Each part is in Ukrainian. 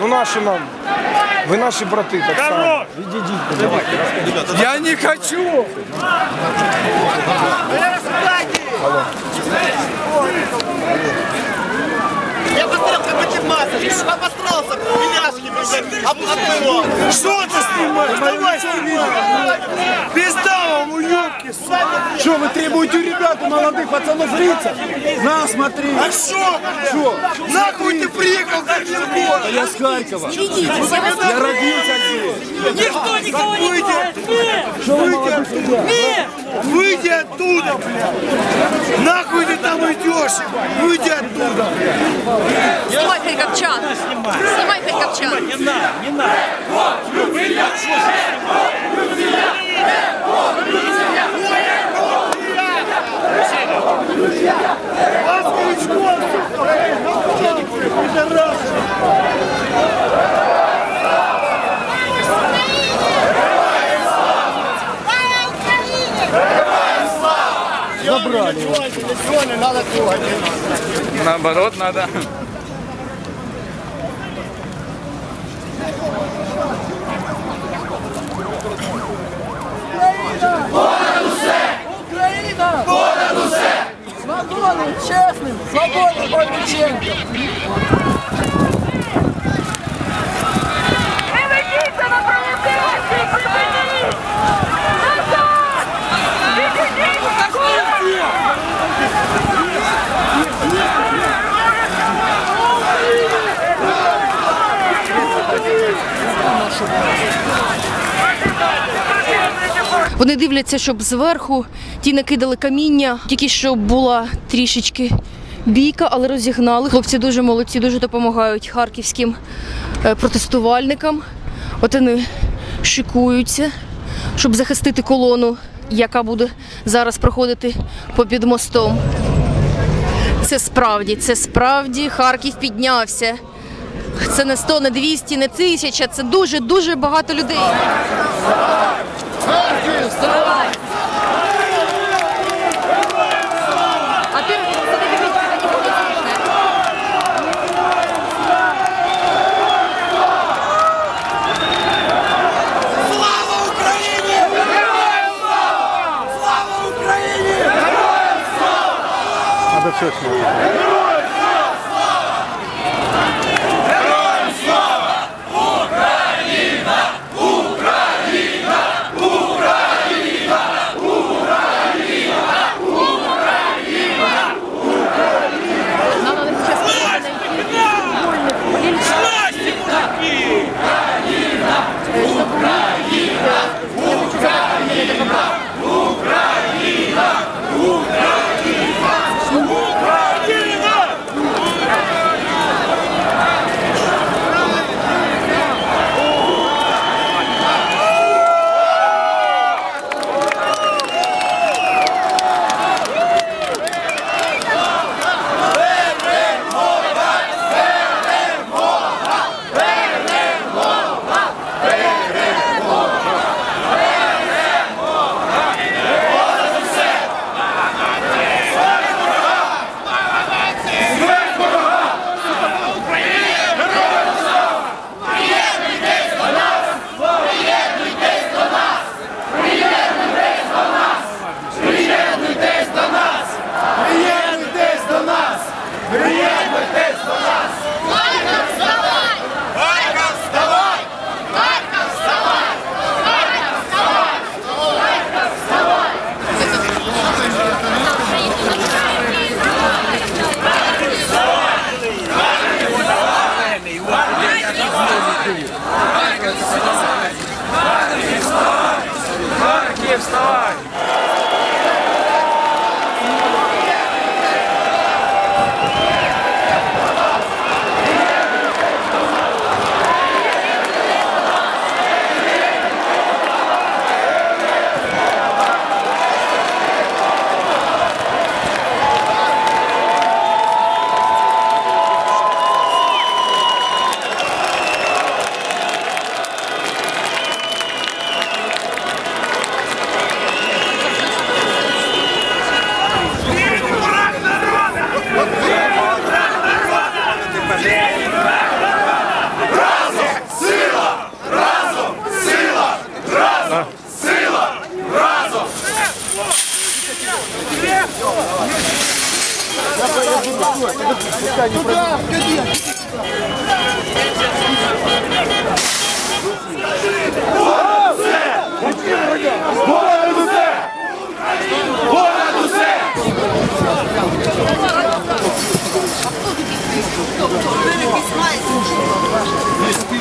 Ну наші нам. Ви наші брати, так само. Відійдіть. Я не хочу! Я посмотрел, как этим массаж. Обосрался, пеляшки, блядь, обмотывал. Что ты снимаешь? Давай снимай! Пизда вам, уёбки, сука! Що, ви требуєте у ребят, у молодих пацанов лица? На, смотри. А что, Что? Нахуй ты приехал в Оренбург? Я з Харкова. Я родився здесь. Никто никого не трогает! Нет! Выйди оттуда! Нет! Выйди оттуда, блядь! Нахуй ты там идешь? Выйди оттуда! Снимай харьковчан. Снимай харьковчан. Не надо, не надо! забрали. Сегодня надо трогать. Наоборот, надо. Украина! Город усе! Свободным, честным, свободным Павлюченко! Вони дивляться, щоб зверху ті накидали каміння, тільки щоб була трішечки бійка, але розігнали. Хлопці дуже молодці, дуже допомагають харківським е, протестувальникам. От вони шикуються, щоб захистити колону, яка буде зараз проходити попід мостом. Це справді, це справді Харків піднявся. Це не 100, не 200, не 1000, це дуже-дуже багато людей. А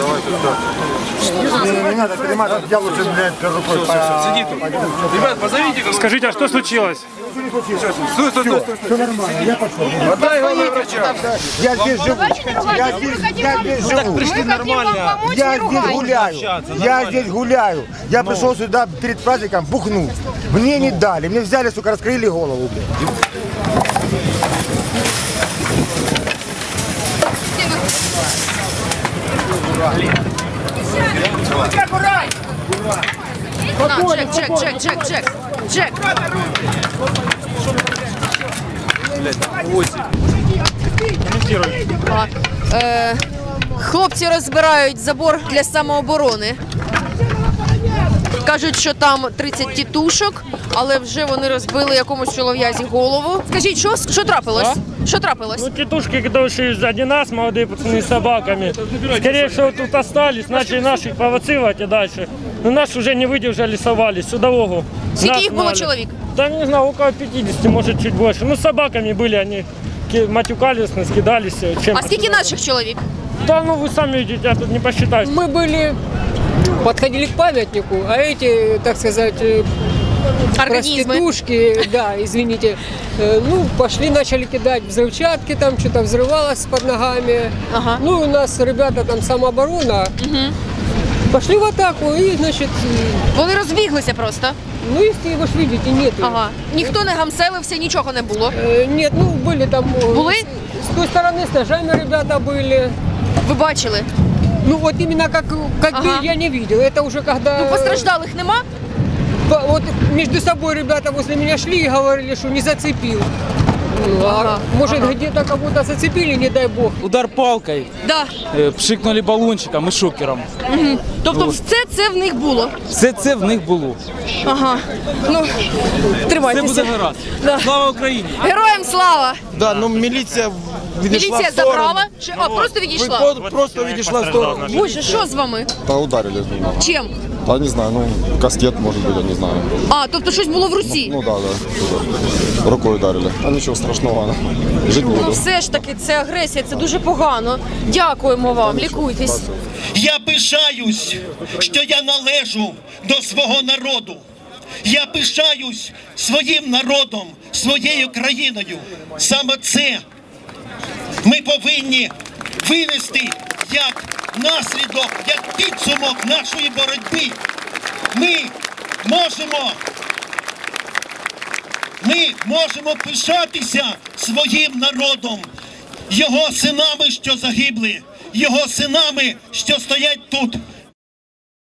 Давайте так. надо перематывать, я лучше, блядь, рукой. Сиди тут. Ребят, позовите кого Скажите, а что случилось? Стой, стой, стой, стой. Все нормально, я пошел. Отдай голову врача. Я здесь живу. Я здесь, я здесь живу. так пришли нормально. Я здесь гуляю. Я ну. здесь гуляю. Я пришел сюда перед праздником, бухнул. Мне не ну. дали. Мне взяли, сука, раскрыли голову, блядь. Блин. Чек, чек, чек, чек, чек. Чек. Е, хлопці розбирають забор для самооборони. Кажуть, що там 30 тітушок, але вже вони розбили якомусь чолов'язі голову. Скажіть, що, що трапилось? Що трапилось? Ну, тетушки, когда ушли сзади нас, молодые пацаны с собаками, скорее всего, тут остались, начали наших провоцировать и дальше. Но нас уже не выдержали, совались, всю дорогу. Скільки Нас їх було гнали. чоловік? Да не знаю, около 50, может чуть больше. Ну, с собаками были, они ки- матюкались, скидались. Чем А скільки наших чоловік? Да, ну вы сами видите, я тут не посчитаю. Мы были, подходили к памятнику, а эти, так сказать, э, Організми. проститушки, да, извините, э, ну, пошли, начали кидать взрывчатки, там что-то взрывалось под ногами. Ага. Ну, у нас ребята там самооборона. Пошли в атаку и, значит, э, Вони розбіглися просто. ну, если вы ж видите, нет. их. Ага. Ніхто не гамселився, нічого не було. Э, Нет, ну, были там... э, Были? С, с той стороны с ножами ребята были. Ви бачили? Ну, вот именно как, как Ага. бы я не видел. Это уже когда... Ну, постраждалих нема? Вот между собой ребята возле меня шли и говорили, что не зацепил. Ну, а Ага, где-то кого-то зацепили, не дай бог. Удар палкой, Да. е, пшикнули балончиком і шокером. Тобто все це в них було. Все це в них було. Ага. Ну, Все тримайтеся. буде гаразд. Да. Слава Україні! Героям слава! Да, ну міліція відійшла Міліція в сторону. забрала? Чи а, просто відійшла? Про- Просто відійшла в сторону. Боже, що з вами? Да ударили. Чим? Да не знаю, ну кастет может быть, я не знаю. А, тобто щось було в руці. Ну да, да. Рукой ударили. А ничего страшного. Жить Ну все ж таки, це агресія, це дуже погано. Дякуємо вам, лікуйтесь. Я пишаюсь, що я належу до свого народу. Я пишаюсь своїм народом, своєю країною. Саме це ми повинні винести як наслідок, як підсумок нашої боротьби. Ми можемо, ми можемо пишатися своїм народом, його синами, що загибли, його синами, що стоять тут.